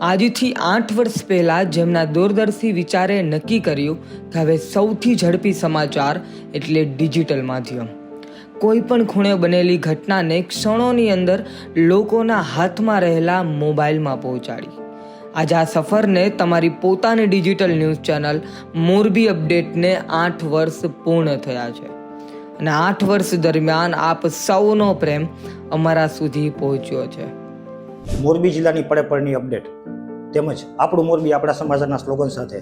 આજથી આઠ વર્ષ પહેલા જેમના દૂરદર્શી વિચારે નક્કી કર્યું કે હવે સૌથી ઝડપી સમાચાર એટલે ડિજિટલ માધ્યમ. કોઈ પણ ખૂણે બનેલી ઘટનાને ક્ષણોની અંદર લોકોના હાથમાં રહેલા મોબાઈલમાં પહોંચાડી. આજે આ સફરને તમારી પોતાની ડિજિટલ ન્યૂઝ ચેનલ મોરબી અપડેટને આઠ વર્ષ પૂર્ણ થયા છે. અને આઠ વર્ષ દરમિયાન આપ સૌનો પ્રેમ અમારા સુધી પહોંચ્યો છે. મોરબી જિલ્લાની પડે પડની અપડેટ. તેમજ આપણું મોરબી આપણા સમાચારના સ્લોગન સાથે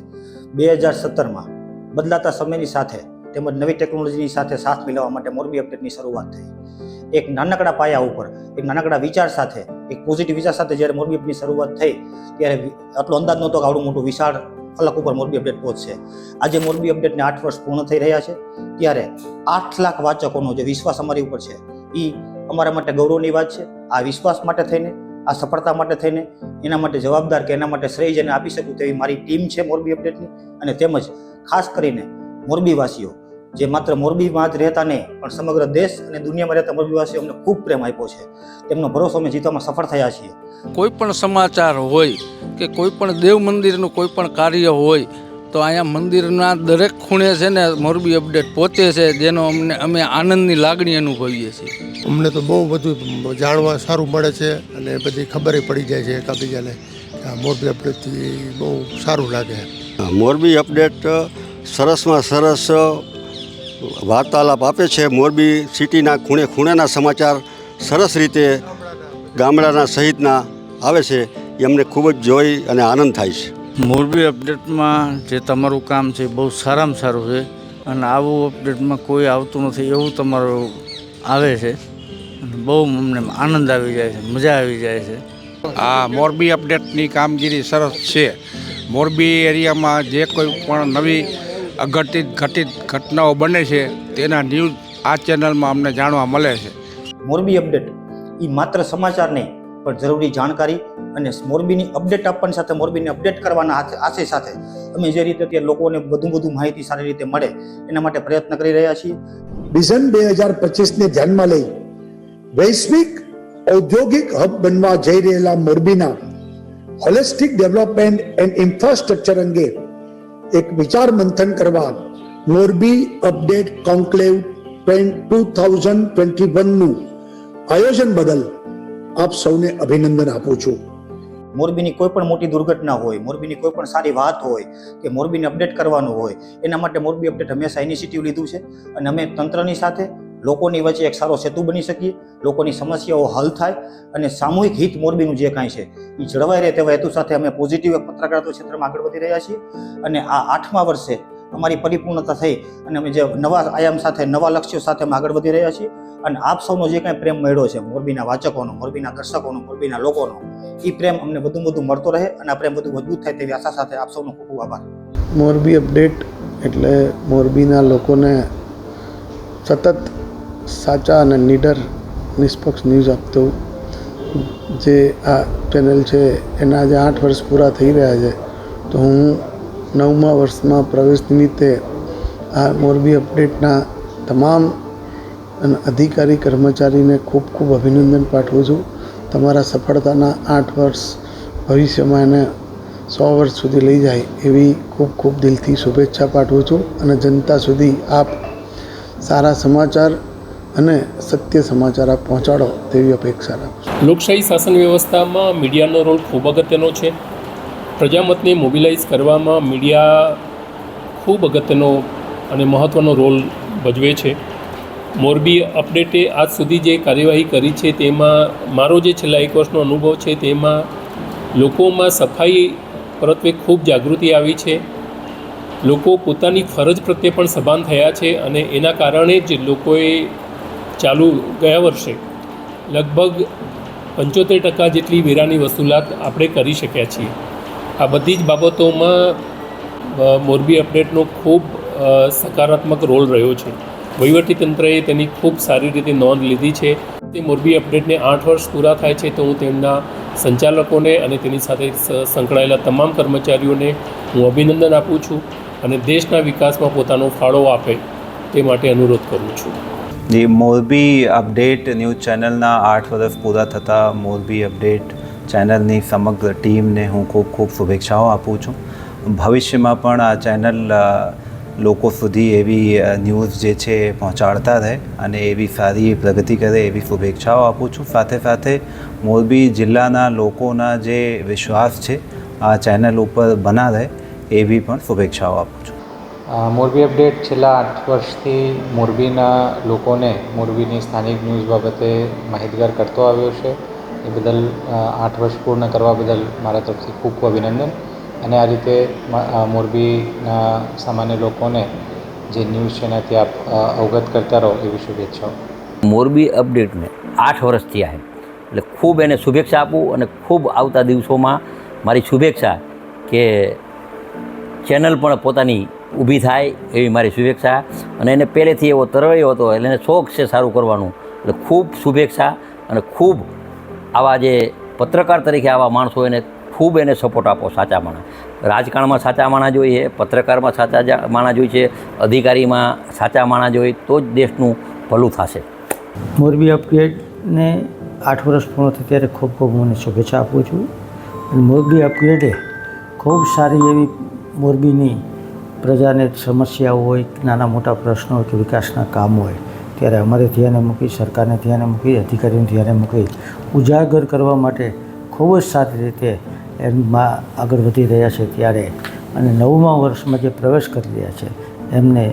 બે હજાર સત્તરમાં બદલાતા સમયની સાથે તેમજ નવી ટેકનોલોજીની સાથે સાથ મિલાવવા માટે મોરબી અપડેટની શરૂઆત થઈ. એક નાનકડા પાયા ઉપર, એક નાનકડા વિચાર સાથે, એક પોઝિટિવ વિચાર સાથે જ્યારે મોરબી અપડેટની શરૂઆત થઈ, ત્યારે આટલો અંદાજ નહોતો કે આવડું મોટું વિશાળ ફલક ઉપર મોરબી અપડેટ પહોંચશે. આજે મોરબી અપડેટને આઠ વર્ષ પૂર્ણ થઈ રહ્યા છે. ત્યારે આઠ લાખ વાચકોનો જે વિશ્વાસ અમારી ઉપર છે એ અમારા માટે ગૌરવની વાત છે. આ વિશ્વાસ માટે થઈને આ સફળતા માટે થઈને એના માટે જવાબદાર કે એના માટે શ્રેય જેને આપી શકું તેવી મારી ટીમ છે મોરબી અપડેટની. અને તેમજ ખાસ કરીને મોરબીવાસીઓ, જે માત્ર મોરબીમાં જ રહેતા નહીં, પણ સમગ્ર દેશ અને દુનિયામાં રહેતા મોરબીવાસીઓ અમને ખૂબ પ્રેમ આપ્યો છે. તેમનો ભરોસો અમે જીતવામાં સફળ થયા છીએ. કોઈ પણ સમાચાર હોય કે કોઈ પણ દેવ મંદિરનું કોઈ પણ કાર્ય હોય તો અહીંયા મંદિરના દરેક ખૂણે છે ને મોરબી અપડેટ પહોંચે છે જેનો અમને અમે આનંદની લાગણી અનુભવીએ છીએ. અમને તો બહુ બધું જાણવા સારું મળે છે અને બધી ખબર પડી જાય છે એકાબીજાને કે આ મોરબી અપડેટથી બહુ સારું લાગે. મોરબી અપડેટ સરસમાં સરસ વાર્તાલાપ આપે છે. મોરબી સિટીના ખૂણે ખૂણેના સમાચાર સરસ રીતે ગામડાના સહિતના આવે છે. એ અમને ખૂબ જ જોઈ અને આનંદ થાય છે. મોરબી અપડેટમાં જે તમારું કામ છે બહુ સારામાં સારું છે અને આવું અપડેટમાં કોઈ આવતું નથી એવું તમારું આવે છે. બહુ અમને આનંદ આવી જાય છે મજા આવી જાય છે. આ મોરબી અપડેટની કામગીરી સરસ છે. મોરબી એરિયામાં જે કોઈ પણ નવી અઘટિત ઘટિત ઘટનાઓ બને છે તેના ન્યૂઝ આ ચેનલમાં અમને જાણવા મળે છે. મોરબી અપડેટ એ માત્ર સમાચાર નહીં પણ જરૂરી જાણકારી અને મોરબીની અપડેટ આપવાની સાથે મોરબીને અપડેટ કરવાના આશય સાથે અમે જે રીતે તે લોકોને વધુ વધુ માહિતી સારી રીતે મળે એના માટે પ્રયત્ન કરી રહ્યા છીએ. વિઝન બે હજાર પચીસને ધ્યાનમાં લઈ વૈશ્વિક ઔદ્યોગિક હબ બનવા જઈ રહેલા મોરબીના હોલિસ્ટિક ડેવલપમેન્ટ એન્ડ ઇન્ફ્રાસ્ટ્રક્ચર અંગે એક વિચાર મંથન કરવા Morbi update conclave two thousand twenty વનનું આયોજન બદલ આપ સૌને અભિનંદન આપું છું. મોરબીની કોઈ પણ મોટી દુર્ઘટના હોય, મોરબીની કોઈ પણ સારી વાત હોય કે મોરબીને અપડેટ કરવાનું હોય, એના માટે મોરબી અપડેટ હંમેશા ઇનિશિયેટિવ લીધું છે અને અમે તંત્રની સાથે લોકોની વચ્ચે એક સારો સેતુ બની શકીએ, લોકોની સમસ્યાઓ હલ થાય અને સામૂહિક હિત મોરબીનું જે કાંઈ છે એ જળવાઈ રહે તેવા હેતુ સાથે અમે પોઝિટિવ પત્રકારત્વ ક્ષેત્રમાં આગળ વધી રહ્યા છીએ. અને આ આઠમા વર્ષે અમારી પરિપૂર્ણતા થઈ અને અમે જે નવા આયામ સાથે, નવા લક્ષ્યો સાથે અમે આગળ વધી રહ્યા છીએ. અને આપ સૌનો જે કાંઈ પ્રેમ મળ્યો છે, મોરબીના વાચકોનો, મોરબીના દર્શકોનો, મોરબીના લોકોનો, એ પ્રેમ અમને વધુ વધુ મળતો રહે અને આ પ્રેમ વધુ મજબૂત થાય તેવી આશા સાથે આપ સૌનો ખૂબ ખૂબ આભાર. મોરબી અપડેટ એટલે મોરબીના લોકોને સતત સાચા અને નીડર, નિષ્પક્ષ ન્યૂઝ આપતું જે આ ચેનલ છે, એના આજે આઠ વર્ષ પૂરા થઈ રહ્યા છે, તો હું નવમા વર્ષમાં પ્રવેશ નિમિત્તે આ મોરબી અપડેટના તમામ અધિકારી કર્મચારીને ખૂબ ખૂબ અભિનંદન પાઠવું છું. તમારા સફળતાના આઠ વર્ષ ભવિષ્યમાં એને સો વર્ષ સુધી લઈ જાય એવી ખૂબ ખૂબ દિલથી શુભેચ્છા પાઠવું છું અને જનતા સુધી આપ સારા સમાચાર અને સત્ય સમાચાર આપ પહોંચાડો તેવી અપેક્ષા રાખું છું. લોકશાહી શાસન વ્યવસ્થામાં મીડિયાનો રોલ ખૂબ અગત્યનો છે. પ્રજામતને મોબિલાઇઝ કરવામાં મીડિયા ખૂબ અગત્યનો અને મહત્ત્વનો રોલ ભજવે છે. મોરબી અપડેટે આજ સુધી જે કાર્યવાહી કરી છે તેમાં મારો જે છેલ્લા એક વર્ષનો અનુભવ છે તેમાં લોકોમાં સફાઈ પ્રત્યે ખૂબ જાગૃતિ આવી છે. લોકો પોતાની ફરજ પ્રત્યે પણ સભાન થયા છે અને એના કારણે જ લોકોએ ચાલુ ગયા વર્ષે લગભગ પંચોતેર ટકા જેટલી વેરાની વસૂલાત આપણે કરી શક્યા છીએ. આ બધી જ બાબતોમાં મોરબી અપડેટનો ખૂબ સકારાત્મક રોલ રહ્યો છે. વહીવટીતંત્રએ તેની ખૂબ સારી રીતે નોંધ લીધી છે. તે મોરબી અપડેટને આઠ વર્ષ પૂરા થાય છે તો હું તેમના સંચાલકોને અને તેની સાથે સંકળાયેલા તમામ કર્મચારીઓને હું અભિનંદન આપું છું અને દેશના વિકાસમાં પોતાનો ફાળો આપે તે માટે અનુરોધ કરું છું. જે, મોરબી અપડેટ ન્યૂઝ ચેનલના આઠ વર્ષ પૂરા થતાં મોરબી અપડેટ ચેનલની સમગ્ર ટીમને હું ખૂબ ખૂબ શુભેચ્છાઓ આપું છું. ભવિષ્યમાં પણ આ ચેનલ લોકો સુધી એવી ન્યૂઝ જે છે પહોંચાડતા રહે અને એવી સારી પ્રગતિ કરે એવી શુભેચ્છાઓ આપું છું. સાથે સાથે મોરબી જિલ્લાના લોકોના જે વિશ્વાસ છે, આ ચેનલ ઉપર બના રહે એવી પણ શુભેચ્છાઓ આપું છું. મોરબી અપડેટ છેલ્લા આઠ વર્ષથી મોરબીના લોકોને મોરબીની સ્થાનિક ન્યૂઝ બાબતે માહિતગાર કરતો આવ્યો છે. એ બદલ આઠ વર્ષ પૂર્ણ કરવા બદલ મારા તરફથી ખૂબ ખૂબ અભિનંદન. અને આ રીતે મોરબીના સામાન્ય લોકોને જે ન્યૂઝ છે એનાથી આપ અવગત કરતા રહો એવી શુભેચ્છાઓ. મોરબી અપડેટને આઠ વર્ષ થયા છે. એટલે ખૂબ એને શુભેચ્છા આપું અને ખૂબ આવતા દિવસોમાં મારી શુભેચ્છા કે ચેનલ પણ પોતાની ઊભી થાય એવી મારી શુભેચ્છા. અને એને પહેલેથી એવો તરવૈયો હતો, એટલે એને શોખ છે સારું કરવાનું. એટલે ખૂબ શુભેચ્છા અને ખૂબ આવા જે પત્રકાર તરીકે આવા માણસો એને ખૂબ એને સપોર્ટ આપો સાચા માણસ. રાજકારણમાં સાચા માણસ જોઈએ, પત્રકારમાં સાચા માણસ જોઈએ છે, અધિકારીમાં સાચા માણસ જોઈએ, તો જ દેશનું ભલું થશે. મોરબી અપગ્રેડને આઠ વર્ષ પૂર્ણ થાય ત્યારે ખૂબ ખૂબ મને શુભેચ્છા આપું છું. મોરબી અપગ્રેડે ખૂબ સારી એવી મોરબીની પ્રજાને સમસ્યાઓ હોય, નાના મોટા પ્રશ્નો હોય કે વિકાસના કામ હોય, ત્યારે અમારે ધ્યાને મૂકી, સરકારને ધ્યાને મૂકી અધિકારીઓને ધ્યાને મૂકી ઉજાગર કરવા માટે ખૂબ જ સારી રીતે એમાં આગળ વધી રહ્યા છે ત્યારે અને નવમા વર્ષમાં જે પ્રવેશ કરી રહ્યા છે, એમને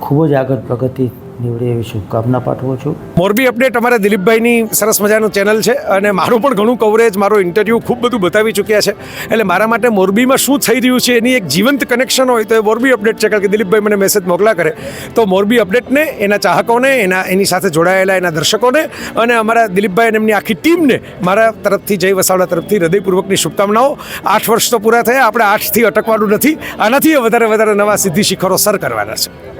ખૂબ જ આગળ પ્રગતિ નીવડે એવી શુભકામના પાઠવું છું. મોરબી અપડેટ અમારા દિલીપભાઈની સરસ મજાનું ચેનલ છે અને મારું પણ ઘણું કવરેજ મારો ઇન્ટરવ્યૂ ખૂબ બધું બતાવી ચૂક્યા છે. એટલે મારા માટે મોરબીમાં શું થઈ રહ્યું છે એની એક જીવંત કનેક્શન હોય તો એ મોરબી અપડેટ છે, કારણ કે દિલીપભાઈ મને મેસેજ મોકલા કરે. તો મોરબી અપડેટને, એના ચાહકોને, એના, એની સાથે જોડાયેલા એના દર્શકોને અને અમારા દિલીપભાઈ અને એમની આખી ટીમને મારા તરફથી, જય વસાવડા તરફથી હૃદયપૂર્વકની શુભકામનાઓ. આઠ વર્ષ તો પૂરા થયા, આપણે આઠથી અટકવાનું નથી. આનાથી વધારે વધારે નવા સિદ્ધિ શિખરો સર કરવાના છે.